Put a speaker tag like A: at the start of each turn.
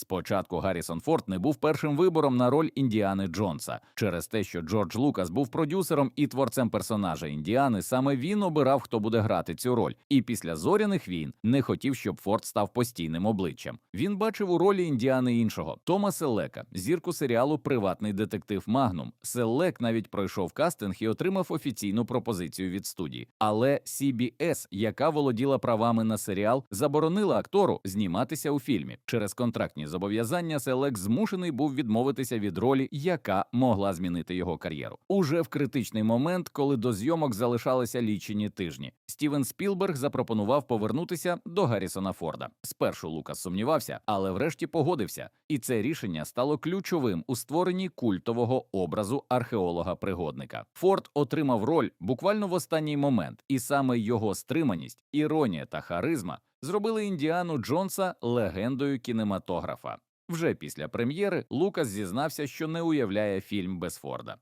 A: Спочатку Гаррісон Форд не був першим вибором на роль Індіани Джонса через те, що Джордж Лукас був продюсером і творцем персонажа Індіани. Саме він обирав, хто буде грати цю роль. І після зоряних війн не хотів, щоб Форд став постійним обличчям. Він бачив у ролі Індіани іншого Тома Селека, зірку серіалу Приватний детектив Магнум. Селек навіть пройшов кастинг і отримав офіційну пропозицію від студії. Але CBS, яка володіла правами на серіал, заборонила актору зніматися у фільмі. Через контрактні зобов'язання Селек змушений був відмовитися від ролі, яка могла змінити його кар'єру. Уже в критичний момент, коли до зйомок залишалися лічені тижні, Стівен Спілберг запропонував повернутися до Гаррісона Форда. Спершу Лукас сумнівався, але врешті погодився, і це рішення стало ключовим у створенні культового образу археолога-пригодника. Форд отримав роль буквально в останній момент, і саме його стриманість, іронія та харизма зробили Індіану Джонса легендою кінематографа. Вже після прем'єри Лукас зізнався, що не уявляє фільм без Форда.